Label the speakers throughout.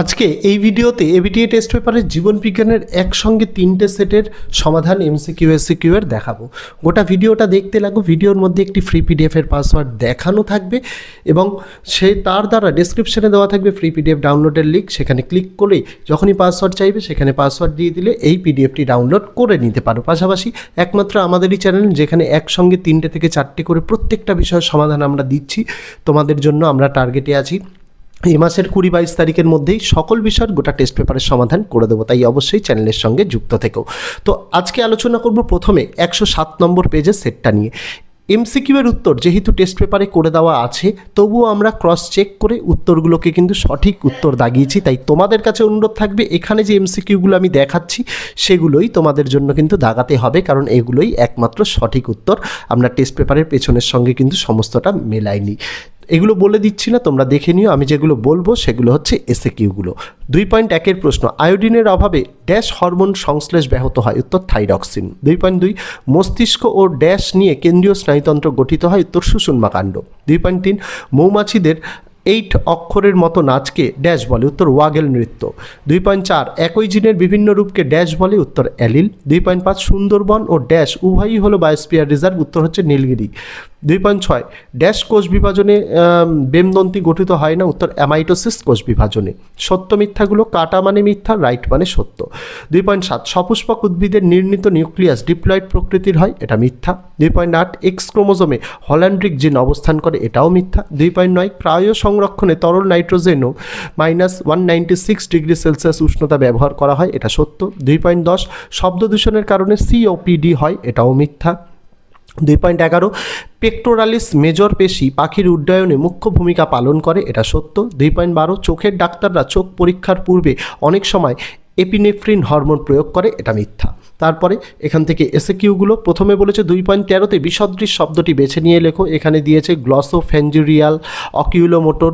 Speaker 1: আজকে এই ভিডিওতে এবিটিএ টেস্ট পেপারের জীবন বিজ্ঞানের একসঙ্গে তিনটে সেটের সমাধান এমসিকিউ এসিকিউ এর দেখাবো। গোটা ভিডিওটা দেখতে লাগো। ভিডিওর মধ্যে একটি ফ্রি পিডিএফ এর পাসওয়ার্ড দেখানো থাকবে এবং সে তার দ্বারা ডেসক্রিপশনে দেওয়া থাকবে ফ্রি পিডিএফ ডাউনলোডের লিঙ্ক সেখানে ক্লিক করে যখনই পাসওয়ার্ড চাইবে, সেখানে পাসওয়ার্ড দিয়ে দিলে এই পিডিএফটি ডাউনলোড করে নিতে পারো। পাশাপাশি একমাত্র আমাদেরই চ্যানেল যেখানে একসঙ্গে তিনটে থেকে চারটে করে প্রত্যেকটা বিষয়ের সমাধান আমরা দিচ্ছি। তোমাদের জন্য আমরা টার্গেটে আছি। এই মাসের কুড়ি বাইশ তারিখের মধ্যেই সকল বিষয়ের গোটা টেস্ট পেপারের সমাধান করে দেবো, তাই অবশ্যই চ্যানেলের সঙ্গে যুক্ত থেকেও তো আজকে আলোচনা করব প্রথমে একশো সাত নম্বর পেজের সেটটা নিয়ে। এমসিকিউ এর উত্তর যেহেতু টেস্ট পেপারে করে দেওয়া আছে, তবুও আমরা ক্রস চেক করে উত্তরগুলোকে কিন্তু সঠিক উত্তর দাগিয়েছি, তাই তোমাদের কাছে অনুরোধ থাকবে, এখানে যে এমসিকিউগুলো আমি দেখাচ্ছি, সেগুলোই তোমাদের জন্য কিন্তু দাগাতে হবে, কারণ এগুলোই একমাত্র সঠিক উত্তর। আমরা টেস্ট পেপারের পেছনের সঙ্গে কিন্তু সমস্তটা মেলাইনি। এগুলো বলে দিচ্ছি না, তোমরা দেখে নিও। আমি যেগুলো বলব সেগুলো হচ্ছে এসে কিউগুলো দুই পয়েন্ট একের প্রশ্ন, আয়োডিনের অভাবে ড্যাশ হরমোন সংশ্লেষ ব্যাহত হয়, উত্তর থাইরক্সিন। দুই পয়েন্ট দুই, মস্তিষ্ক ও ড্যাশ নিয়ে কেন্দ্রীয় স্নায়ুতন্ত্র গঠিত হয়, উত্তর সুষুম্মা কাণ্ড দুই পয়েন্ট তিন, মৌমাছিদের এইট অক্ষরের মতো নাচকে ড্যাশ বলে, উত্তর ওয়াগেল নৃত্য। দুই পয়েন্ট চার, একই জিনের বিভিন্ন রূপকে ড্যাশ বলে, উত্তর অ্যালিল। দুই পয়েন্ট পাঁচ, সুন্দরবন ও ড্যাশ উভয়ই হলো বায়োস্পিয়ার রিজার্ভ, উত্তর হচ্ছে নীলগিরি। দুই পয়েন্ট ছয়, ড্যাশ কোষ বিভাজনে বেমদন্তি গঠিত হয় না, উত্তর অ্যামাইটোসিস কোষ বিভাজনে। সত্য মিথ্যাগুলো কাটা মানে মিথ্যা, রাইট মানে সত্য। দুই পয়েন্ট সাত, সপুষ্পক উদ্ভিদের নির্মিত নিউক্লিয়াস ডিপ্লয়েড প্রকৃতির হয়, এটা মিথ্যা। দুই পয়েন্ট আট এক্স ক্রোমোজোমে হল্যান্ড্রিক জিন অবস্থান করে, এটাও মিথ্যা। দুই পয়েন্ট নয়, ক্রায়ো সংরক্ষণে তরল নাইট্রোজেনও minus one ninety six degree Celsius উষ্ণতা ব্যবহার করা হয়, এটা সত্য। দুই পয়েন্ট দশ, শব্দ দূষণের কারণে সিওপিডি হয়, এটাও মিথ্যা। দুই পয়েন্ট এগারো পেক্টোরালিস মেজর পেশি পাখির উড্ডয়নে মুখ্য ভূমিকা পালন করে, এটা সত্য। দুই পয়েন্ট বারো, চোখের ডাক্তাররা চোখ পরীক্ষার পূর্বে অনেক সময় এপিনেফ্রিন হরমোন প্রয়োগ করে, এটা মিথ্যা। তারপরে এখান থেকে এসে কিউগুলো প্রথমে বলেছে দুই পয়েন্ট তেরোতে বিসদৃশ শব্দটি বেছে নিয়ে লেখো, এখানে দিয়েছে গ্লসোফেঞ্জুরিয়াল অকিউলোমোটর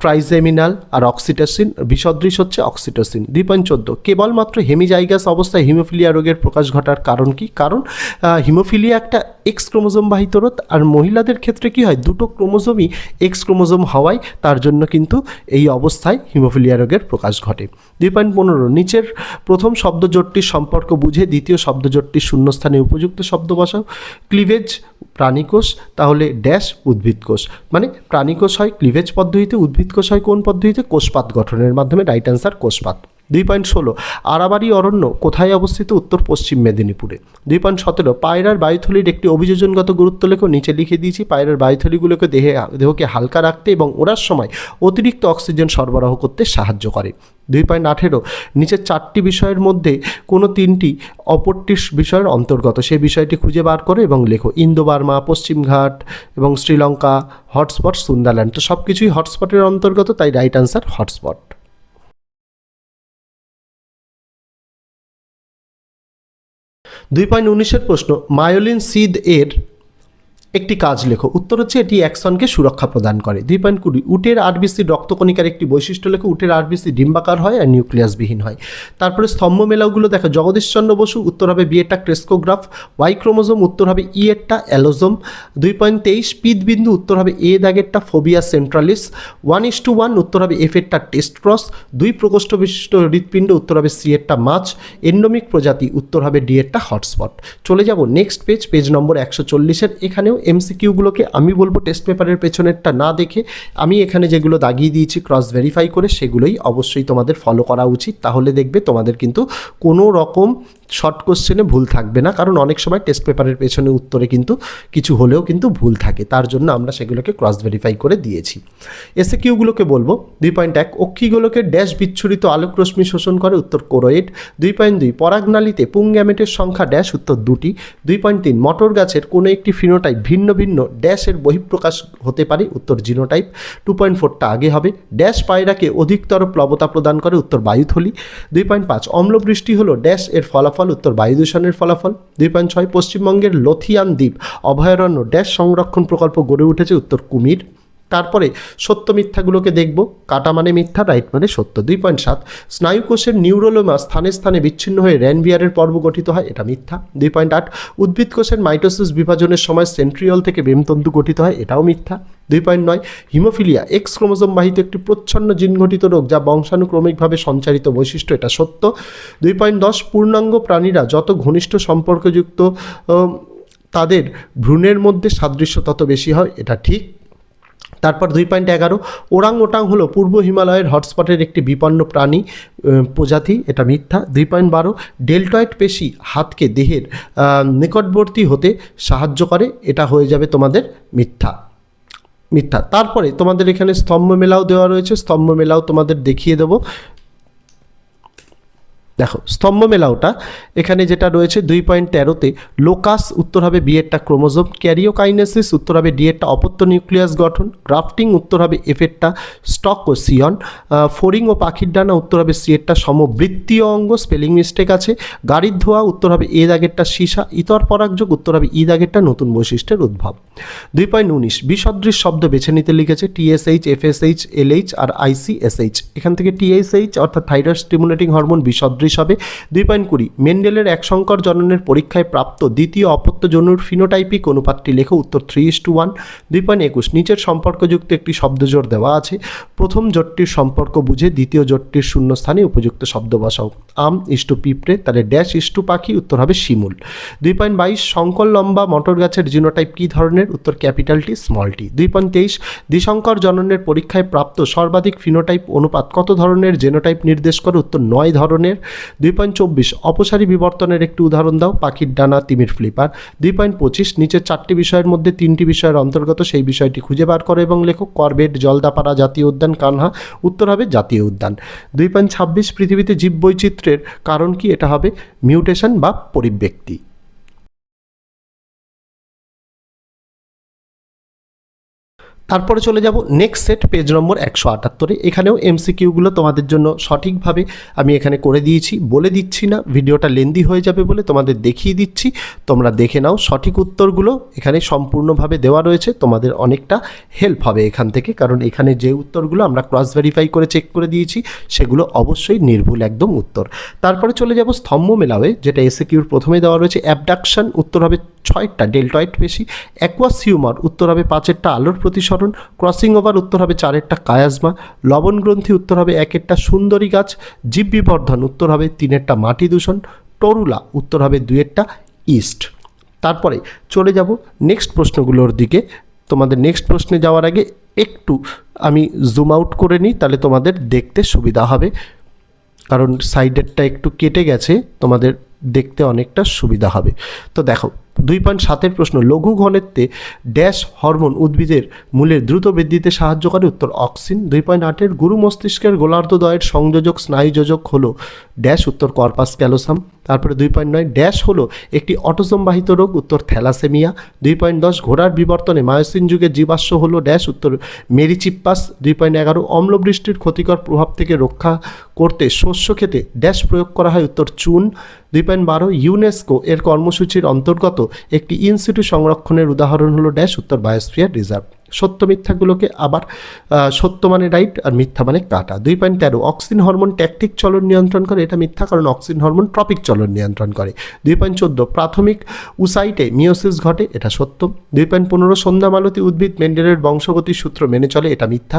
Speaker 1: ট্রাইজেমিনাল আর অক্সিটোসিন বিসদৃশ হচ্ছে অক্সিটোসিন দুই পয়েন্ট চোদ্দ, কেবলমাত্র হেমিজাইগাস অবস্থায় হিমোফিলিয়া রোগের প্রকাশ ঘটার কারণ কি? কারণ হিমোফিলিয়া একটা এক্স ক্রোমোজোম বাহিত রোগ আর মহিলাদের ক্ষেত্রে কি হয়? দুটো ক্রোমোজোমই এক্স ক্রোমোজোম হওয়ায় তার জন্য কিন্তু এই অবস্থায় হিমোফিলিয়া রোগের প্রকাশ ঘটে। দুই পয়েন্ট পনেরো, নিচের প্রথম শব্দজোটটির সম্পর্ক বুঝে দ্বিতীয় শব্দজোটটির শূন্যস্থানে উপযুক্ত শব্দ বসাও। ক্লিভেজ প্রাণীকোষ, তাহলে ড্যাশ উদ্ভিদ কোষ। মানে প্রাণীকোষ হয় ক্লিভেজ পদ্ধতিতে, উদ্ভিদ কোষ হয় কোন পদ্ধতিতে? কোষপাত গঠনের মাধ্যমে, রাইট অ্যান্সার কোষপাত। দুই পয়েন্ট ষোলো। আরাবাড়ি অরণ্য কোথায় অবস্থিত? উত্তর পশ্চিম মেদিনীপুরে। দুই পয়েন্ট সতেরো। পায়রার বায়ুথলির একটি অভিযোজনগত গুরুত্ব লেখো, নিচে লিখে দিয়েছি, পায়রার বায়ুথলিগুলোকে দেহে, দেহকে হালকা রাখতে এবং ওড়ার সময় অতিরিক্ত অক্সিজেন সরবরাহ করতে সাহায্য করে। দুই পয়েন্ট আঠেরো। নিচের চারটি বিষয়ের মধ্যে কোনো তিনটি, অপরটি বিষয়ের অন্তর্গত। সেই বিষয়টি খুঁজে বার করো এবং লেখো ইন্দো বার্মা পশ্চিমঘাট এবং শ্রীলঙ্কা, হটস্পট, সুন্দারল্যান্ড। তো সব কিছুই হটস্পটের অন্তর্গত, তাই রাইট আনসার হটস্পট। দুই পয়েন্ট উনিশের প্রশ্ন মায়োলিন সিদ এর একটি কাজ লেখো। উত্তর হচ্ছে এটি অ্যাকসনকে সুরক্ষা প্রদান করে। দুই পয়েন্ট কুড়ি উটের আরবিসি রক্তকণিকার একটি বৈশিষ্ট্য লেখো, উটের আরবিসি ডিম্বাকার হয় আর নিউক্লিয়াসবিহীন হয়। তারপরে স্তম্ভ মেলাগুলো দেখো, জগদীশচন্দ্র বসু, উত্তর হবে বিয়েটা ক্রেস্কোগ্রাফ, ওয়াই ক্রোমোজোম, উত্তর হবে ই এরটা অ্যালোজোম, দুই পয়েন্ট তেইশ পিত বিন্দু উত্তর হবে এ দাগেরটা fovea centralis, one is to one, উত্তর হবে এফ এরটা টেস্ট ক্রস, দুই প্রকোষ্ঠ বিশিষ্ট হৃৎপিণ্ড, উত্তর হবে সি এরটা মাছ, এন্ডোমিক প্রজাতি, উত্তর হবে ডি এরটা হটস্পট। চলে যাব নেক্সট পেজ পেজ নম্বর একশো চল্লিশের, এখানেও এমসিকিউগুলোকে আমি বলব টেস্ট পেপারের পেছনেরটা না দেখে, আমি এখানে যেগুলো দাগিয়ে দিয়েছি ক্রস ভেরিফাই করে, সেগুলোই অবশ্যই তোমাদের ফলো করা উচিত। তাহলে দেখবে তোমাদের কিন্তু কোনো রকম শর্ট কোশ্চেনে ভুল থাকবে না। কারণ অনেক সময় টেস্ট পেপারের পেছনে উত্তরে কিন্তু কিছু হলেও কিন্তু ভুল থাকে। তার জন্য আমরা সেগুলোকে ক্রস ভেরিফাই করে দিয়েছি। এসে কিউগুলোকে বলব। দুই পয়েন্ট এক, অক্ষিগুলোকে ড্যাশ বিচ্ছুরিত আলোক রশ্মি শোষণ করে, উত্তর কোরোয়েড দুই পয়েন্ট দুই, পরাগনালীতে পুংগ্যামেটের সংখ্যা ড্যাশ উত্তর দুটি। দুই পয়েন্ট তিন, মটর গাছের কোনো একটি ফিনোটাইপ ভিন্ন ভিন্ন ড্যাশের বহিঃপ্রকাশ হতে পারে, উত্তর জিনোটাইপ টু পয়েন্ট ফোরটা আগে হবে। ড্যাশ পায়রাকে অধিকতর প্লবতা প্রদান করে, উত্তর বায়ুথলি। দুই পয়েন্ট পাঁচ, অম্লবৃষ্টি হলো ড্যাশ এর ফলাফল উত্তর বায়ু দূষণের ফলাফল, দুই পয়েন্ট ছয় পশ্চিমবঙ্গের লথিয়ান দ্বীপ, অভয়ারণ্য, ড্যাশ সংরক্ষণ প্রকল্প গড়ে উঠেছে উত্তর কুমির। তারপরে সত্য মিথ্যাগুলোকে দেখব। কাটা মানে মিথ্যা, রাইট মানে সত্য। দুই পয়েন্ট সাত, স্নায়ুকোষের নিউরোলোমা স্থানে স্থানে বিচ্ছিন্ন হয়ে র্যানবিয়ারের পর্ব গঠিত হয়, এটা মিথ্যা। দুই পয়েন্ট আট উদ্ভিদ কোষের মাইটোসিস বিভাজনের সময় সেন্ট্রিয়ল থেকে বেমতন্তু গঠিত হয়, এটাও মিথ্যা। দুই পয়েন্ট নয়, হিমোফিলিয়া এক্স ক্রোমোজোম বাহিত একটি প্রচ্ছন্ন জিনঘটিত রোগ যা বংশানুক্রমিকভাবে সঞ্চারিত বৈশিষ্ট্য, এটা সত্য। দুই পয়েন্ট দশ, পূর্ণাঙ্গ প্রাণীরা যত ঘনিষ্ঠ সম্পর্কযুক্ত তাদের ভ্রূণের মধ্যে সাদৃশ্য তত বেশি হয়, এটা ঠিক। তারপর দুই পয়েন্ট এগারো। ওরাং ওটাং হলো পূর্ব হিমালয়ের হটস্পটের একটি বিপন্ন প্রাণী প্রজাতি, এটা মিথ্যা। দুই পয়েন্ট বারো, ডেল্টয়েড পেশি হাতকে দেহের নিকটবর্তী হতে সাহায্য করে, এটা হয়ে যাবে তোমাদের মিথ্যা। মিথ্যা। তারপরে তোমাদের এখানে স্তম্ভ মেলাও দেওয়া রয়েছে। স্তম্ভ মেলাও তোমাদের দেখিয়ে দেবো। দেখো, স্তম্ভ মেলাওটা এখানে যেটা রয়েছে দুই পয়েন্ট তেরোতে, লোকাস উত্তর হবে বিয়েরটা ক্রোমোজোম, ক্যারিওকাইনেসিস উত্তর হবে ডিএরটা অপত্য নিউক্লিয়াস গঠন, গ্রাফটিং উত্তর হবে এফেরটা স্টক ও সিয়ন ফোরিং ও পাখির ডানা উত্তর হবে সিয়েরটা সমবৃত্তীয় অঙ্গ, স্পেলিং মিস্টেক আছে, গাড়ির ধোয়া উত্তর হবে এ দাগেরটা সীসা, ইতর পরাগযোগ উত্তর হবে ই দাগেরটা নতুন বৈশিষ্ট্যের উদ্ভব। দুই পয়েন্ট উনিশ, বিসদৃশ শব্দ বেছে নিতে লিখেছে টিএসএইচ এফএসএইচ এলএইচ আর আইসিএসএইচ এখান থেকে টিএসএইচ অর্থাৎ থাইরয়েড স্টিমুলেটিং হরমোন বিসদৃশ হবে দুই পয়েন্ট কুড়ি। মেন্ডেলের এক সংকর জননের পরীক্ষায় প্রাপ্ত দ্বিতীয় অপত্য জনুর ফিনোটাইপিক অনুপাতটি লেখো উত্তর থ্রি ইস টু ওয়ান দুই পয়েন্ট একুশ, নিচের সম্পর্কযুক্ত একটি শব্দজোড় দেওয়া আছে। প্রথম জোটটির সম্পর্ক বুঝে দ্বিতীয় জোটটির শূন্যস্থানে উপযুক্ত শব্দ বসাও। আম ইষ্টু পিঁপড়ে, তাহলে ড্যাশ ইষ্টু পাখি, উত্তর হবে শিমুল। দুই পয়েন্ট বাইশ শঙ্কর লম্বা মটর গাছের জিনোটাইপ কী ধরনের? উত্তর ক্যাপিটাল টি স্মল টি দুই পয়েন্ট তেইশ দ্বিশঙ্কর জননের পরীক্ষায় প্রাপ্ত সর্বাধিক ফিনোটাইপ অনুপাত কত ধরনের? জেনোটাইপ নির্দেশ করে উত্তর নয় ধরনের। দুই পয়েন্ট চব্বিশ অপসারী বিবর্তনের একটি উদাহরণ দাও, পাখির ডানা, তিমির ফ্লিপার। দুই পয়েন্ট পঁচিশ নিচের চারটি বিষয়ের মধ্যে তিনটি বিষয়ের অন্তর্গত সেই বিষয়টি খুঁজে বার করো এবং লেখো, করবেট, জলদাপাড়া জাতীয় উদ্যান, কানহা, উত্তর হবে জাতীয় উদ্যান। দুই পয়েন্ট ছাব্বিশ পৃথিবীতে জীববৈচিত্র্যের কারণ কি? এটা হবে মিউটেশন বা পরিব্যক্তি। তারপরে চলে যাব নেক্সট সেট পেজ নম্বর একশো আটাত্তরে। এখানেও এমসিকিউগুলো তোমাদের জন্য সঠিকভাবে আমি এখানে করে দিয়েছি। বলে দিচ্ছি না, ভিডিওটা লেন্দি হয়ে যাবে বলে তোমাদের দেখিয়ে দিচ্ছি। তোমরা দেখে নাও সঠিক উত্তরগুলো। এখানে সম্পূর্ণভাবে দেওয়া রয়েছে, তোমাদের অনেকটা হেল্প হবে এখান থেকে। কারণ এখানে যে উত্তরগুলো আমরা ক্রস ভেরিফাই করে চেক করে দিয়েছি, সেগুলো অবশ্যই নির্ভুল একদম উত্তর। তারপরে চলে যাব স্তম্ভ মেলাওয়ে, যেটা এসে কিউর প্রথমে দেওয়া রয়েছে। অ্যাবডাকশন উত্তর হবে ছয়টা ডেল্টয়েড পেশি অ্যাকোয়াসিউমার উত্তর হবে পাঁচেরটা আলোর প্রতিসরণ ক্রসিং ওভার উত্তর হবে চারেরটা কায়াজমা। লবণ গ্রন্থি উত্তর হবে একেরটা সুন্দরী গাছ। জীব বিবর্ধন উত্তর হবে তিনেরটা মাটি দূষণ। টরুলা উত্তর হবে দুয়েরটা ইস্ট। তারপরে চলে যাব নেক্সট প্রশ্নগুলোর দিকে। তোমাদের নেক্সট প্রশ্নে যাওয়ার আগে একটু আমি জুম আউট করে নিই, তাহলে তোমাদের দেখতে সুবিধা হবে। কারণ সাইডেরটা একটু কেটে গেছে, তোমাদের দেখতে অনেকটা সুবিধা হবে। তো দেখো দুই পয়েন্ট সাতের প্রশ্ন, লঘু ঘনত্বে ড্যাশ হরমোন উদ্ভিদের মূলের দ্রুত বৃদ্ধিতে সাহায্য করে। উত্তর, অক্সিন। দুই পয়েন্ট আটের, গুরু মস্তিষ্কের গোলার্ধদয়ের সংযোজক স্নায়ুযোজক হল ড্যাশ। উত্তর, কর্পাস ক্যালোসাম। তারপরে দুই পয়েন্ট নয়, ড্যাশ হলো একটি অটোজম বাহিত রোগ, উত্তর থ্যালাসেমিয়া। দুই পয়েন্ট দশ, ঘোড়ার বিবর্তনে মায়োসিন যুগের জীবাশ্ম হলো ড্যাশ, উত্তর মেরিচিপ্পাস। দুই পয়েন্ট এগারো, অম্লবৃষ্টির ক্ষতিকর প্রভাব থেকে রক্ষা করতে শস্য খেতে ড্যাশ প্রয়োগ করা হয়, উত্তর চুন। দুই পয়েন্ট বারো, ইউনেস্কো এর কর্মসূচির অন্তর্গত একটি ইনস্টিটিউট সংরক্ষণের উদাহরণ হলো ড্যাশ, উত্তর বায়োস্ফিয়ার রিজার্ভ। সত্য মিথ্যাগুলোকে আবার সত্য মানে রাইট আর মিথ্যা মানে কাটা। দুই পয়েন্ট তেরো, অক্সিন হরমোন ট্যাকটিক চলন নিয়ন্ত্রণ করে, এটা মিথ্যা কারণ অক্সিন হরমোন ট্রপিক চলন নিয়ন্ত্রণ করে। দুই পয়েন্ট চোদ্দ, প্রাথমিক উসাইটে মিওসিস ঘটে, এটা সত্য। দুই পয়েন্ট পনেরো, সন্ধ্যামালতী উদ্ভিদ মেন্ডেলের বংশগতির সূত্র মেনে চলে, এটা মিথ্যা।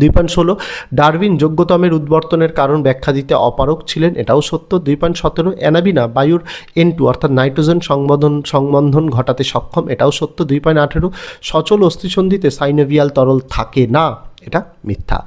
Speaker 1: দুই পয়েন্ট ষোলো, ডারউইন যোগ্যতমের উদ্বর্তনের কারণ ব্যাখ্যা দিতে অপারক ছিলেন, এটাও সত্য। দুই পয়েন্ট সতেরো, অ্যানাবিনা বায়ুর এন টু অর্থাৎ নাইট্রোজেন সংবন্ধন সংবন্ধন ঘটাতে সক্ষম, এটাও সত্য। দুই পয়েন্ট আঠেরো, সচল অস্থিসন্ধিতে সাইনোভিয়াল তরল থাকে না, এটা মিথ্যা।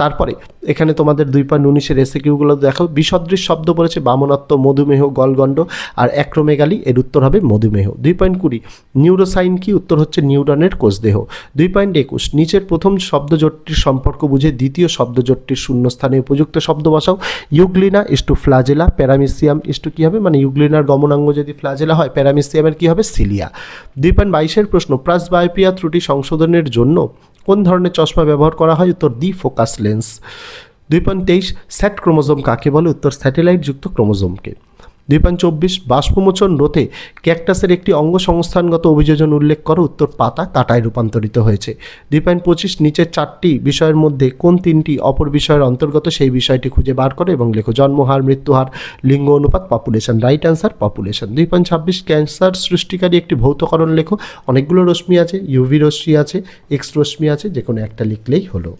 Speaker 1: তারপরে এখানে তোমাদের দুই পয়েন্ট উনিশের রেসিকিউগুলো দেখো বিসদৃশ শব্দ বলেছে বামনত্ব মধুমেহ গলগণ্ড আর অ্যাক্রোমেগালি এর উত্তর হবে মধুমেহ। দুই পয়েন্ট কুড়ি, নিউরোসাইন কি? উত্তর হচ্ছে নিউরনের কোষদেহ। দুই পয়েন্ট একুশ, নিচের প্রথম শব্দজোটটির সম্পর্ক বুঝে দ্বিতীয় শব্দজোটটির শূন্যস্থানে উপযুক্ত শব্দ বসাও। Euglena is to flagella, paramecium is to কী হবে? মানে ইউগ্লিনার গমনাঙ্গ যদি ফ্লাজেলা হয়, প্যারামিসিয়ামের কী হবে? সিলিয়া। দুই পয়েন্ট বাইশের প্রশ্ন প্রাস বায়োপিয়া ত্রুটি সংশোধনের জন্য কোন ধরনের চশমা ব্যবহার করা হয়? উত্তর দি ফোকাস লেন্স। দুই পয়েন্ট তেইশ, স্যাট ক্রোমোজোম কাকে বলে? উত্তর স্যাটেলাইট যুক্ত ক্রোমোজোমকে। দুই পয়েন্ট চব্বিশ বাষ্পমোচন রোধে ক্যাকটাসের একটি অঙ্গ সংস্থানগত অভিযোজন উল্লেখ করো উত্তর পাতা কাটায় রূপান্তরিত হয়েছে। দুই পয়েন্ট পঁচিশ নিচের চারটি বিষয়ের মধ্যে কোন তিনটি অপর বিষয়ের অন্তর্গত সেই বিষয়টি খুঁজে বার করে এবং লেখো জন্মহার, মৃত্যুহার, লিঙ্গ অনুপাত পপুলেশন রাইট অ্যান্সার পপুলেশন দুই পয়েন্ট ছাব্বিশ ক্যান্সার সৃষ্টিকারী একটি ভৌতকরণ লেখো, অনেকগুলো রশ্মি আছে ইউভি রশ্মি আছে এক্স রশ্মি আছে যে কোনো একটা লিখলেই হলো।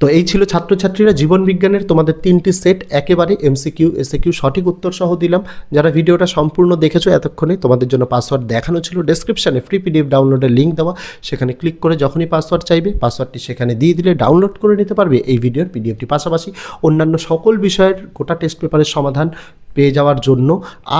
Speaker 1: তো এই ছিল ছাত্রছাত্রীরা জীবন বিজ্ঞানের তোমাদের তিনটি সেট, একেবারে এমসিকিউ এসএকিউ সঠিক উত্তর সহ দিলাম। যারা ভিডিওটা সম্পূর্ণ দেখেছ এতক্ষণে, তোমাদের জন্য পাসওয়ার্ড দেখানো ছিল। ডেসক্রিপশানে ফ্রি পিডিএফ ডাউনলোডের লিঙ্ক দেওয়া। সেখানে ক্লিক করে যখনই পাসওয়ার্ড চাইবে পাসওয়ার্ডটি সেখানে দিয়ে দিলে ডাউনলোড করে নিতে পারবে এই ভিডিওর পিডিএফটি পাশাপাশি অন্যান্য সকল বিষয়ের গোটা টেস্ট পেপারের সমাধান পেয়ে যাওয়ার জন্য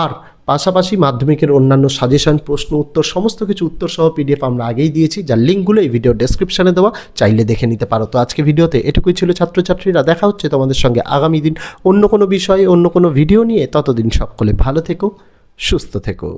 Speaker 1: আর পাশাপাশি মাধ্যমিকের অন্যান্য সাজেশন প্রশ্ন, উত্তর, সমস্ত কিছু উত্তর সহ পিডিএফ আমরা আগেই দিয়েছি, যার লিঙ্কগুলো এই ভিডিও ডেসক্রিপশানে দেওয়া, চাইলে দেখে নিতে পারো। তো আজকে ভিডিওতে এটুকুই ছিল ছাত্রছাত্রীরা, দেখা হচ্ছে তোমাদের সঙ্গে আগামী দিন অন্য কোনো বিষয়ে, অন্য কোনো ভিডিও নিয়ে। ততদিন সকলে ভালো থেকো, সুস্থ থেকো।